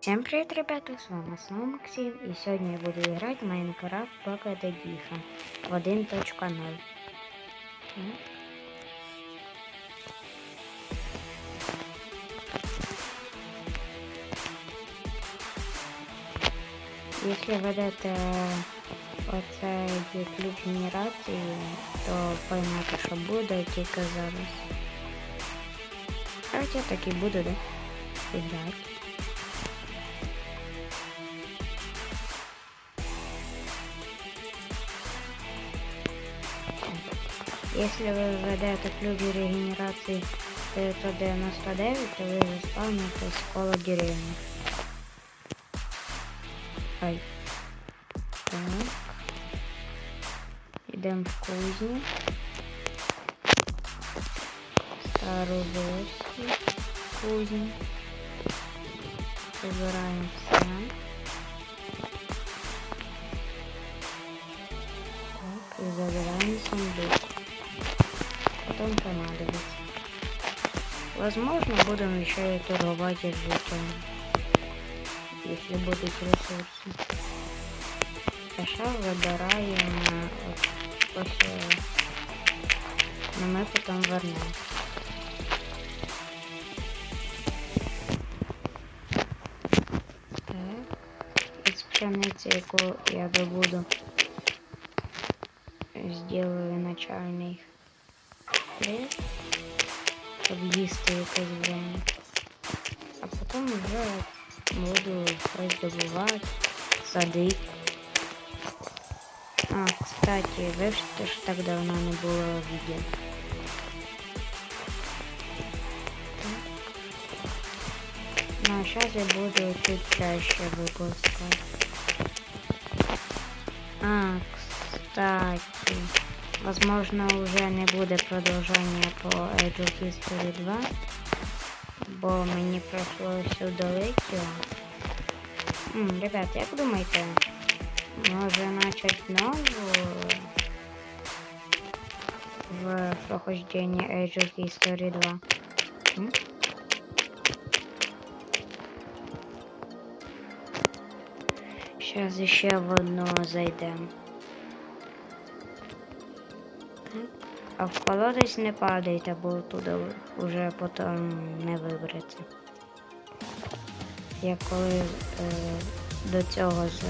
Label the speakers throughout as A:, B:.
A: Всем привет, ребята, с вами снова Максим, и сегодня я буду играть в Майнкрафт Pocket Edition в 1.0. Так. Якщо ведете оцей ключ генерації, то поймете, що буде тільки зараз. Хоча так і буду, да? Іграти. Если вы введете ключ регенерации 999, то ви заспавните коло деревні. Ай. Так. Йдемо в кузню. Стару версію кузні. Забираємо все. Так, и забираем сундук. Потом понадобится. Возможно, будем еще и торговать жителями. Если будут ресурсы. А сейчас выбираем после... Но мы потом вернем. Так. Із пшениці, яку я добуду, сделаю начальний хліб, щоб їсти якесь время. А потім вже буду щось добувати, садити. А, кстати, вивчите, що так давно не було відео. Ну, а сейчас я буду чуть чаще выпускать. А, кстати, Возможно, уже не будет продолжения по Age of History 2, бо мені прийшлося удалити його. Ребят, як думаєте, може начать нову в прохождении Age of History 2? М? Сейчас ще в одну зайдемо. А в колодець не падайте, бо туди вже потім не вибереться. Я коли е, до цього з,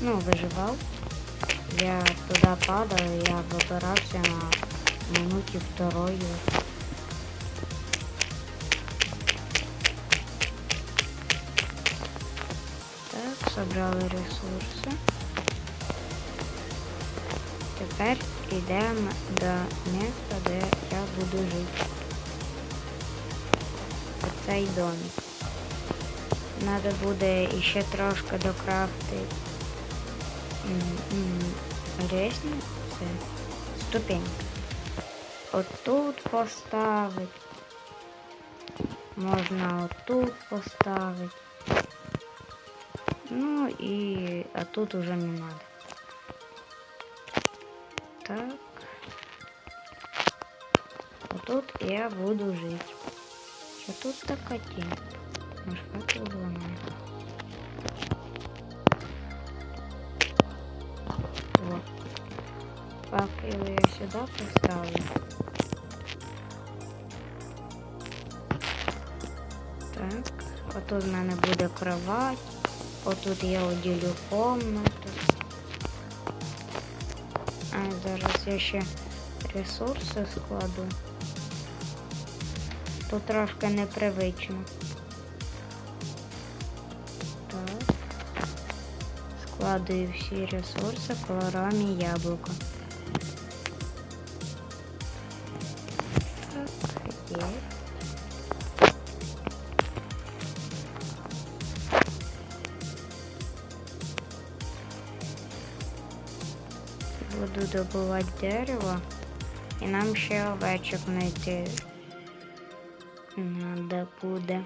A: ну, виживав, я туди падав, я вибирався на минуті второї. Так, собрали ресурси. Тепер йдемо до місця, де я буду жити. Оцей домик. Надо буде іще трошки докрафтити лестницю. Ступеньки. Отут поставити. Можна отут поставити. Ну и а тут уже не надо. Так. Вот тут я буду жить. Что тут такая тень? Может, как его надо? Вот. Факел я сюда поставлю. Так. А тут мене буде кровать. Отут я уділю комнату. А зараз я ще ресурси складу. Тут трошки непривично. Так. Складую всі ресурси колорами яблука. Добувати дерево. І нам ще овечок знайти надо буде.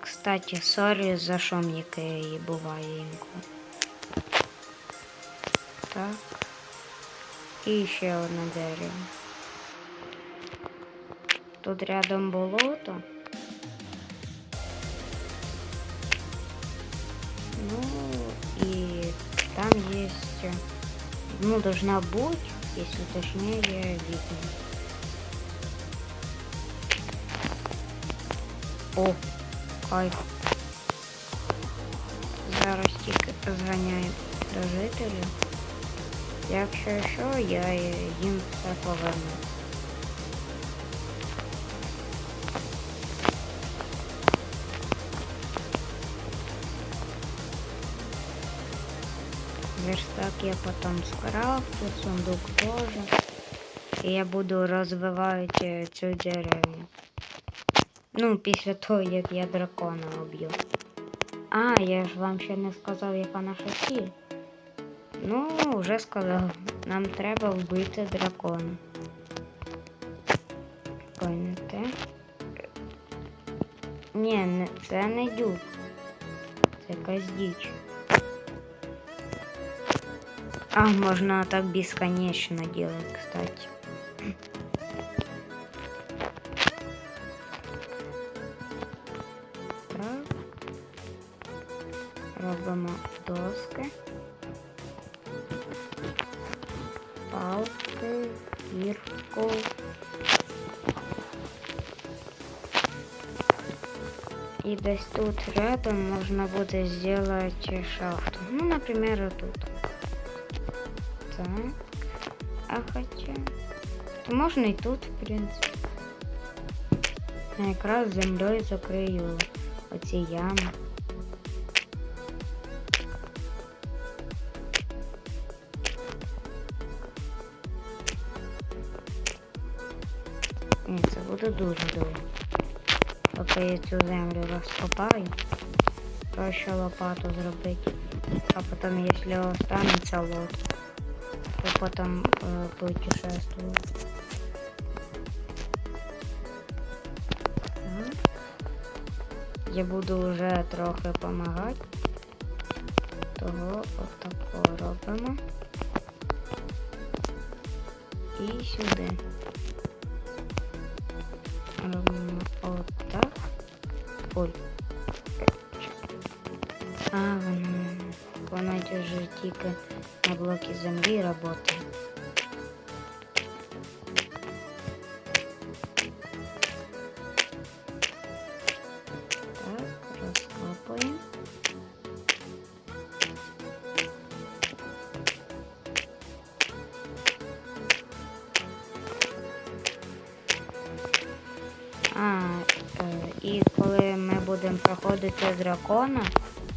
A: Кстати, сорі за шум, який буває інколи. Так. І ще одне дерево. тут рядом болото. Ну и там есть, э, ну должна быть, если точнее, видно. О, кайф. Зараз тільки зганяю до жителів. Якщо що, я е, їм все поверну. Верстак я потім скрафту, сундук теж. І я буду розвивати е, цю деревню. Ну, після того, як я дракона уб'ю. А, я ж вам ще не сказав, яка наша ціль. Ну, вже сказав. Нам треба вбити дракона. Ой, не те. Не, це не дюк. Це якась діч. А, можна так бесконечно делать, кстати. Так. Робимо доски. Палки, кірку. І десь тут рядом можна буде зробити шахту. Ну, например, вот тут. Так. А хотя... То можна і тут, в принципі. Я якраз землею закрию оці ями. Ні, це буде дуже довго. Поки я цю землю розкопаю, проще лопату зробити. А потім, якщо останеться лодка, то потім е, путешествувати. Так. Я буду вже трохи допомагати. Того отако робимо. І сюди. Робимо отак. Ой. А, воно, воно вже тільки на блокі землі працює. Так, розкопуємо. А, е, і коли ми будемо проходити дракона,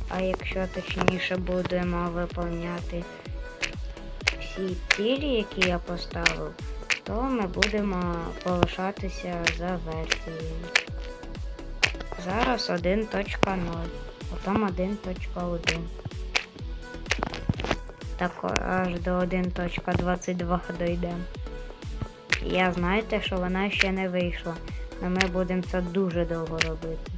A: а якщо точніше будемо виповняти всі цілі, які я поставив, то ми будемо повишатися за версією. Зараз 1.0, потім 1.1. Так аж до 1.22 дійдемо. Я знаєте, що вона ще не вийшла. Але ми будемо це дуже довго робити.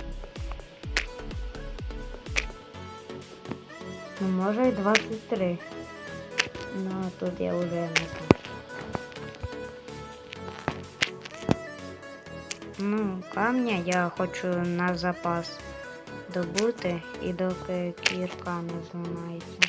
A: Ну, може і 23. Ну, а тут я вже не знаю. Ну, камня я хочу на запас добути і доки кірка не зламається.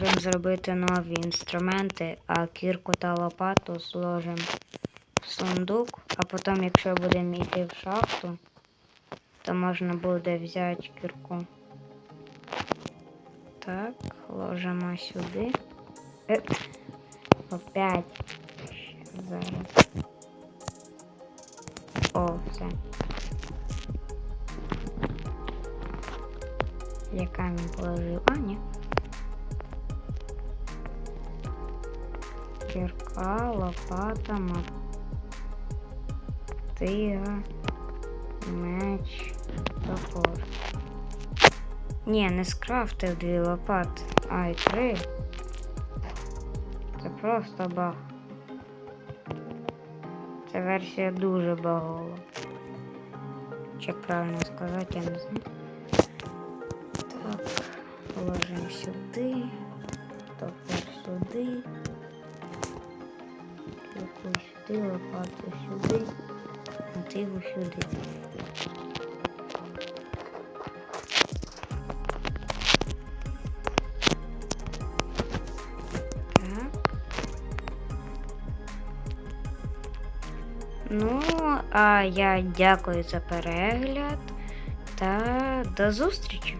A: Можемо зробити нові інструменти, а кірку та лопату зложимо в сундук, а потім, якщо будемо йти в шахту, то можна буде взяти кірку. Так, ложимо сюди. Е, опять. Зараз. О, все. Я камінь положив. А, ні. Кірка, лопата, мотига, меч, топор. Ні, не скрафтив дві лопати, а й три. Це просто баг. Ця версія дуже багова. Чи правильно сказати, я не знаю. Так, ложимо сюди. Топор сюди. Руку сюди, лопату сюди. Мотиву сюди. Ну, а я дякую за перегляд та до зустрічі!